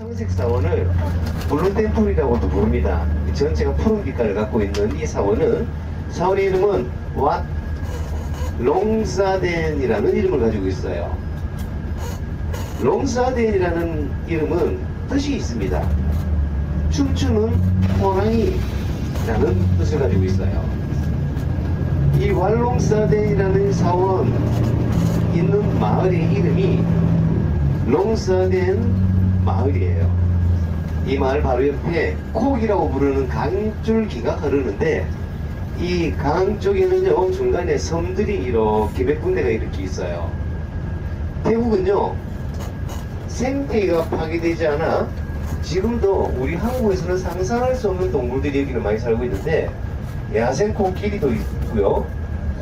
청색 사원을 블루템플이라고도 부릅니다. 전체가 푸른 빛깔을 갖고 있는 이 사원은 사원의 이름은 왓 롱사덴이라는 이름을 가지고 있어요. 롱사덴이라는 이름은 뜻이 있습니다. 춤추는 호랑이라는 뜻을 가지고 있어요. 이 왈롱사덴이라는 사원 있는 마을의 이름이 롱사덴 마을이에요. 이 마을 바로 옆에 콕이라고 부르는 강줄기가 흐르는데 이 강 쪽에는요 중간에 섬들이 이렇게 몇 군데가 이렇게 있어요. 태국은요 생태계가 파괴되지 않아 지금도 우리 한국에서는 상상할 수 없는 동물들이 여기는 많이 살고 있는데 야생 코끼리도 있고요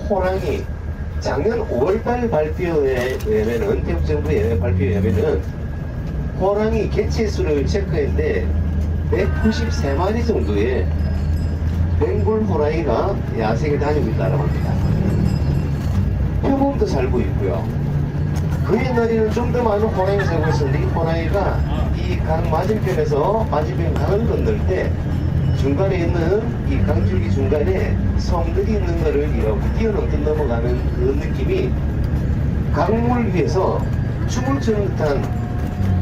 호랑이 작년 5월달 발표에 의하면은 태국 정부의 발표에 의하면은 호랑이 개체 수를 체크했는데 193마리 정도의 벵골 호랑이가 야생에 다니고 있다고 합니다. 표범도 살고 있고요. 그 옛날에는 좀 더 많은 호랑이가 살고 있었는데 이 호랑이가 이 강 맞은편에서 맞은편 강을 건널 때 중간에 있는 이 강줄기 중간에 섬들이 있는 거를 이렇게 뛰어넘듯 넘어가는 그 느낌이 강물 위에서 춤을 추는 듯한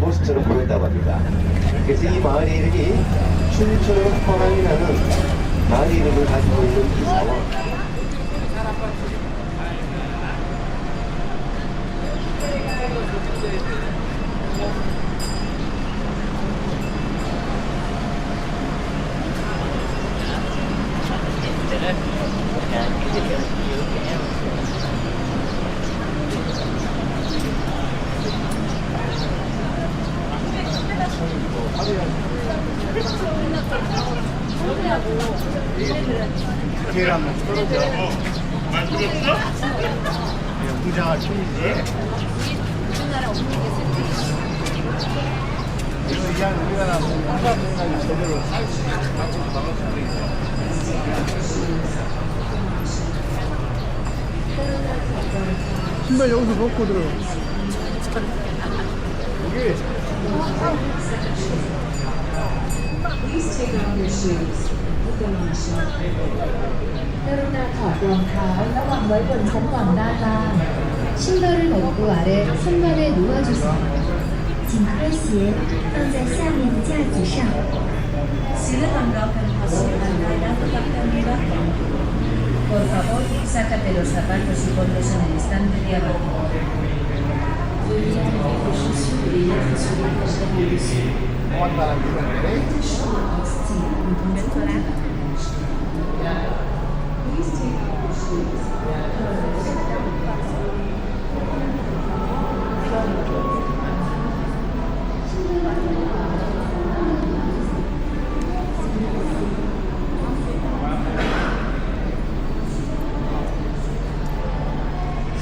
모습처럼 보였다고 합니다. 그래서 이 마을의 이름이 춤추는 호랑이라는 마을 이름을 가지고 있는 이사 원. 뒤를 한번 떨어져. 만들었어? 부장을 치이지. 그래서 그냥 우리가 한사분이나 제대로 살수 있는 방법을 막아주고 있어. 신발 여기서 벗고 들어. 여기. Please take off your shoes. Put them on the shelf. กรุณาถอดรองเท้าและวางไว้บนชั้นวางด้านล่าง 신발을 벗고 아래 손만에 놓아주세요. 请脱鞋放在下面的架子上。 Sila tanggapan kasi ang kailangan pagkamila. Por favor, sácate los zapatos y ponlos en el estante de abajo. Guarda la mia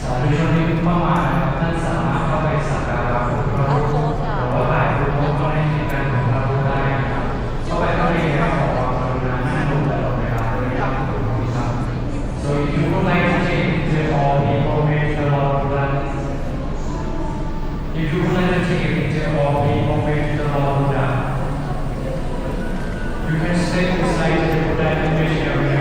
Sampai jumpa di You can stay inside the planning area.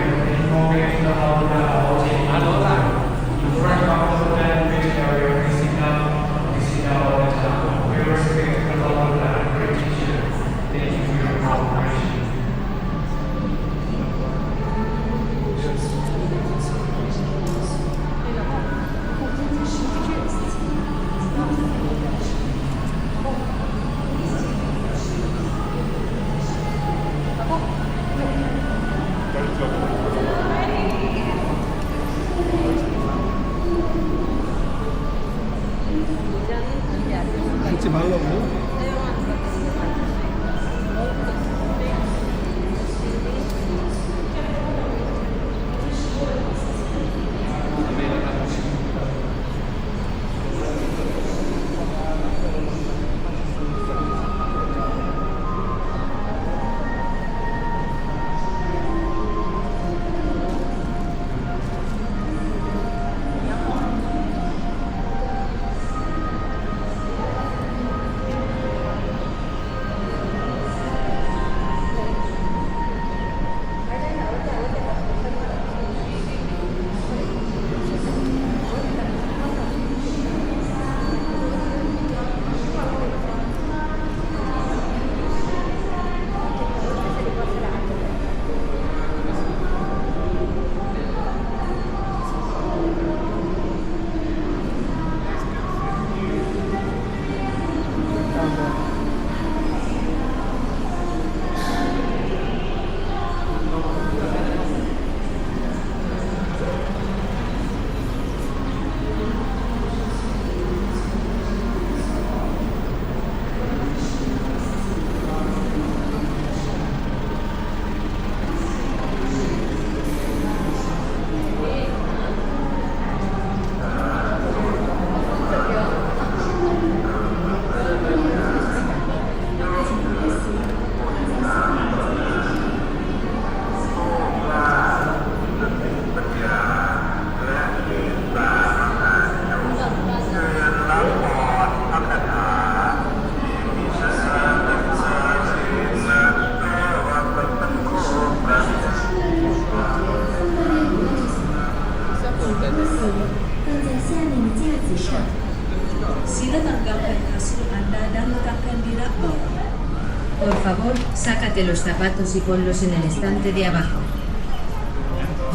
Quítate los zapatos y ponlos en el estante de abajo.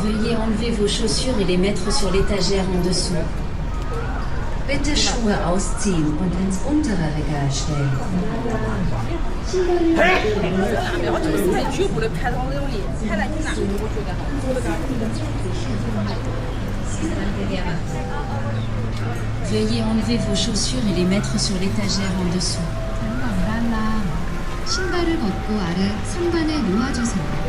Veuillez enlever vos chaussures et les mettre sur l'étagère en dessous. Bitte Schuhe ausziehen und ins untere Regal stellen. Veuillez enlever vos chaussures et les mettre sur l'étagère en dessous. 신발을 벗고 아래 선반에 놓아주세요.